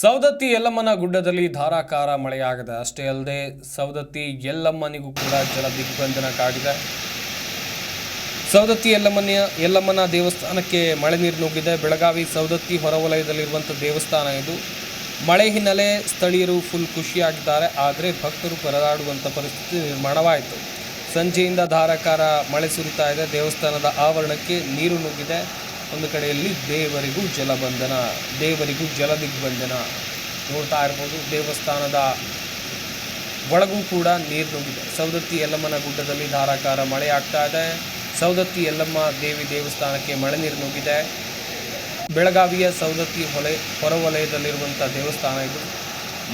ಸೌದತ್ತಿ ಯಲ್ಲಮ್ಮನ ಗುಡ್ಡದಲ್ಲಿ ಧಾರಾಕಾರ ಮಳೆಯಾಗಿದೆ. ಅಷ್ಟೇ ಅಲ್ಲದೆ ಸೌದತ್ತಿ ಯಲ್ಲಮ್ಮನಿಗೂ ಕೂಡ ಜಲ ದಿಗ್ಬಂಧನ ಕಾಡಿದೆ ಸೌದತ್ತಿ ಯಲ್ಲಮ್ಮನ ಯಲ್ಲಮ್ಮನ ದೇವಸ್ಥಾನಕ್ಕೆ ಮಳೆ ನೀರು ನುಗ್ಗಿದೆ. ಬೆಳಗಾವಿ ಸೌದತ್ತಿ ಹೊರವಲಯದಲ್ಲಿರುವಂಥ ದೇವಸ್ಥಾನ ಇದು. ಮಳೆ ಹಿನ್ನೆಲೆ ಸ್ಥಳೀಯರು ಫುಲ್ ಖುಷಿಯಾಗಿದ್ದಾರೆ. ಆದರೆ ಭಕ್ತರು ಪರದಾಡುವಂಥ ಪರಿಸ್ಥಿತಿ ನಿರ್ಮಾಣವಾಯಿತು. ಸಂಜೆಯಿಂದ ಧಾರಾಕಾರ ಮಳೆ ಸುರಿತಾ ಇದೆ. ದೇವಸ್ಥಾನದ ಆವರಣಕ್ಕೆ ನೀರು ನುಗ್ಗಿದೆ. ಒಂದು ಕಡೆಯಲ್ಲಿ ದೇವರಿಗೂ ಜಲಬಂಧನ, ದೇವರಿಗೂ ಜಲ ದಿಗ್ಬಂಧನ ನೋಡ್ತಾ ಇರ್ಬೋದು. ದೇವಸ್ಥಾನದ ಒಳಗೂ ಕೂಡ ನೀರು ನುಗ್ಗಿದೆ. ಸೌದತ್ತಿ ಯಲ್ಲಮ್ಮನ ಗುಡ್ಡದಲ್ಲಿ ಧಾರಾಕಾರ ಮಳೆ ಆಗ್ತಾ ಇದೆ. ಸೌದತ್ತಿ ಯಲ್ಲಮ್ಮ ದೇವಿ ದೇವಸ್ಥಾನಕ್ಕೆ ಮಳೆ ನೀರು ನುಗ್ಗಿದೆ. ಬೆಳಗಾವಿಯ ಸೌದತ್ತಿ ಹೊಲೆ ಹೊರವಲಯದಲ್ಲಿರುವಂಥ ದೇವಸ್ಥಾನ ಇದು.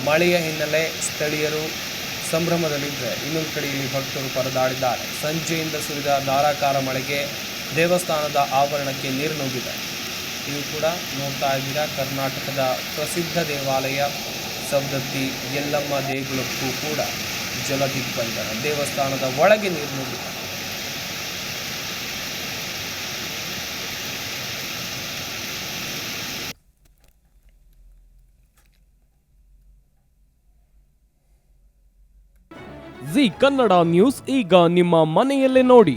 ಮಳೆಯ ಹಿನ್ನೆಲೆ ಸ್ಥಳೀಯರು ಸಂಭ್ರಮದಲ್ಲಿದ್ದರೆ. ಇನ್ನೊಂದು ಕಡೆಯಲ್ಲಿ ಭಕ್ತರು ಪರದಾಡಿದ್ದಾರೆ. ಸಂಜೆಯಿಂದ ಸುರಿದ ಧಾರಾಕಾರ ಮಳೆಗೆ ದೇವಸ್ಥಾನದ ಆವರಣಕ್ಕೆ ನೀರು ನುಗ್ಗಿದೆ. ಇದು ಕೂಡ ನೋಡ್ತಾ ಇದ್ದೀರಾ, ಕರ್ನಾಟಕದ ಪ್ರಸಿದ್ಧ ದೇವಾಲಯ ಸವದತ್ತಿ ಯಲ್ಲಮ್ಮ ದೇಗುಲಕ್ಕೂ ಕೂಡ ಜಲ ದಿಗ್ಬಂಧನ ದೇವಸ್ಥಾನದ ಒಳಗೆ ನೀರು ನುಗ್ಗಿದೆ. ಜಿ ಕನ್ನಡ ನ್ಯೂಸ್ ಈಗ ನಿಮ್ಮ ಮನೆಯಲ್ಲೇ ನೋಡಿ.